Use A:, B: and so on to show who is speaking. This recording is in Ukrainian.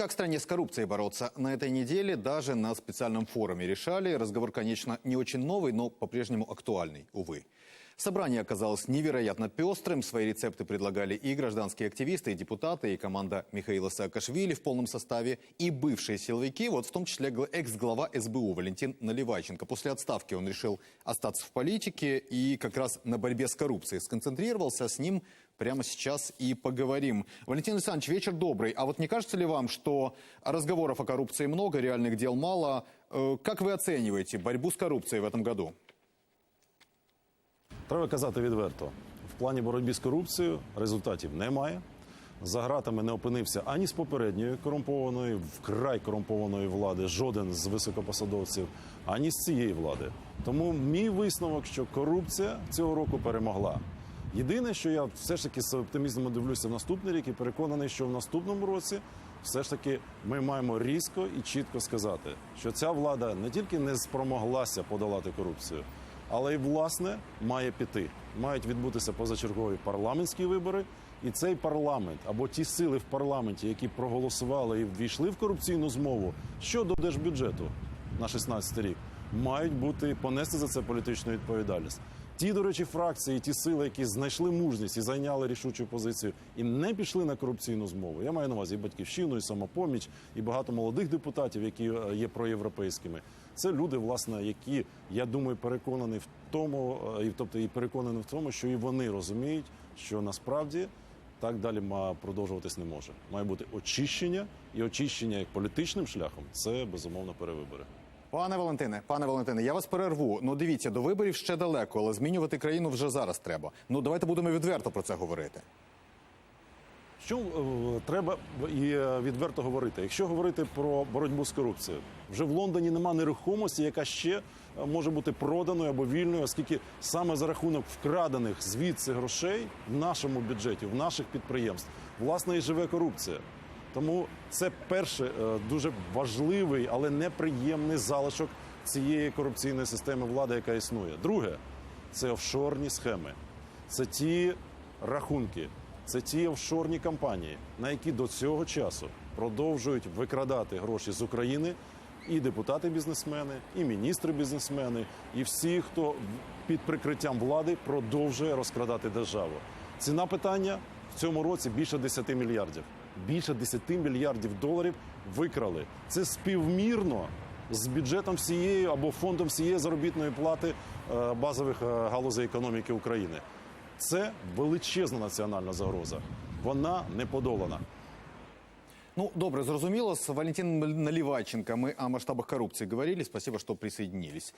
A: как стране с коррупцией бороться? На этой неделе даже на специальном форуме решали. Разговор, конечно, не очень новый, но по-прежнему актуальный, увы. Собрание оказалось невероятно пестрым. Свои рецепты предлагали и гражданские активисты, и депутаты, и команда Михаила Саакашвили в полном составе, и бывшие силовики, вот в том числе гла- экс-глава СБУ Валентин Наливайченко. После отставки он решил остаться в политике и как раз на борьбе с коррупцией сконцентрировался. С ним прямо сейчас и поговорим. Валентин Александрович, вечер добрый. А вот не кажется ли вам, что разговоров о коррупции много, реальных дел мало? Э, Как вы оцениваете борьбу с коррупцией в этом году?
B: Треба казати відверто: в плані боротьби з корупцією результатів немає. За гратами не опинився ані з попередньої корумпованої, вкрай корумпованої влади, жоден з високопосадовців, ані з цієї влади. Тому мій висновок, що корупція цього року перемогла. Єдине, що я все ж таки з оптимізмом дивлюся в наступний рік і переконаний, що в наступному році все ж таки ми маємо різко і чітко сказати, що ця влада не тільки не спромоглася подолати корупцію, але й власне має піти. Мають відбутися позачергові парламентські вибори, і цей парламент або ті сили в парламенті, які проголосували і ввійшли в корупційну змову щодо держбюджету на 16 рік, мають бути понести за це політичну відповідальність. Ті, до речі, фракції, ті сили, які знайшли мужність і зайняли рішучу позицію, і не пішли на корупційну змову. Я маю на увазі і батьківщину, і самопоміч, і багато молодих депутатів, які е, є проєвропейськими. Це люди, власне, які я думаю, переконані в тому, е, і тобто і переконані в тому, що і вони розуміють, що насправді так далі продовжуватись не може. Має бути очищення, і очищення як політичним шляхом це безумовно перевибори.
A: Пане Валентине, пане Валентине, я вас перерву. Ну дивіться, до виборів ще далеко, але змінювати країну вже зараз треба. Ну давайте будемо відверто про це говорити.
B: Що е, треба і е, відверто говорити? Якщо говорити про боротьбу з корупцією, вже в Лондоні нема нерухомості, яка ще е, може бути проданою або вільною, оскільки саме за рахунок вкрадених звідси грошей в нашому бюджеті, в наших підприємств, власне, і живе корупція. Тому це перше е, дуже важливий, але неприємний залишок цієї корупційної системи влади, яка існує. Друге це офшорні схеми, це ті рахунки, це ті офшорні компанії, на які до цього часу продовжують викрадати гроші з України. І депутати-бізнесмени, і міністри-бізнесмени, і всі, хто під прикриттям влади продовжує розкрадати державу. Ціна питання в цьому році більше 10 мільярдів. Більше 10 мільярдів доларів викрали. Це співмірно з бюджетом всієї або фондом всієї заробітної плати е, базових е, галузей економіки України. Це величезна національна загроза. Вона не подолана.
A: Ну, добре, зрозуміло. С Валентином Наливайченко мы о масштабах коррупции говорили. Спасибо, что присоединились.